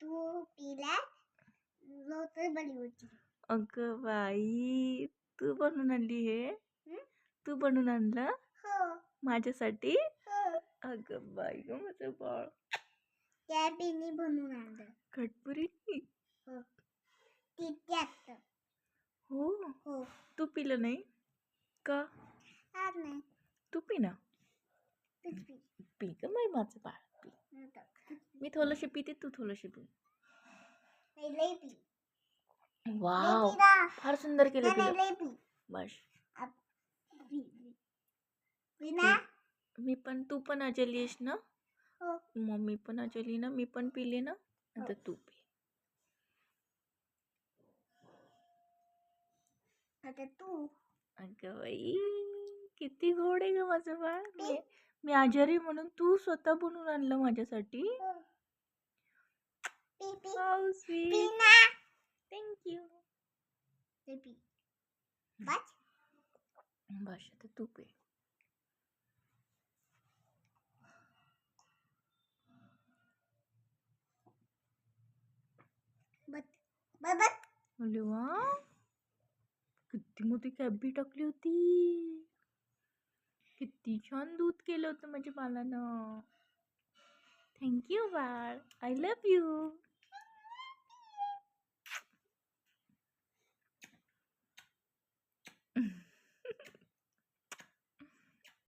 तू पिला बरी होती अगं बाई तू बनवून आणली हे? तू बनवून आणलं? हो. माझ्यासाठी? हो. अगं बाई ग माझं बाळ. त्या पिनी बनवून आणलं. खटपुरी हो. ती त्यात हो? हो. तू पिलं नाही? का? आज नाही. तू पी ना. तूच पी ग बाई माझं बाळ. थोडंशी पिते तू थोडंशी पी. लई वाव. फार सुंदर केलं पी. बस. मी पण तू पण अजली आहेस ना? हो. मम्मी पण अजली ना? मी पण पिले ना? आता तू पी. आता तू. अगं बाई किती गोड आहे ग माझं बाळ. मी मी आजारी म्हणून तू स्वतः बनवून आणलं माझ्यासाठी. हो. पी पी हाऊ पी स्वीट ना थँक्यू लई पी बस बस आता तू पे बस बस बस अरे वा किती मोठी कॅबी टाकली होती किती छान दूध केलं होतं माझ्या बाळानं थँक्यू बाळ आय लव्ह यू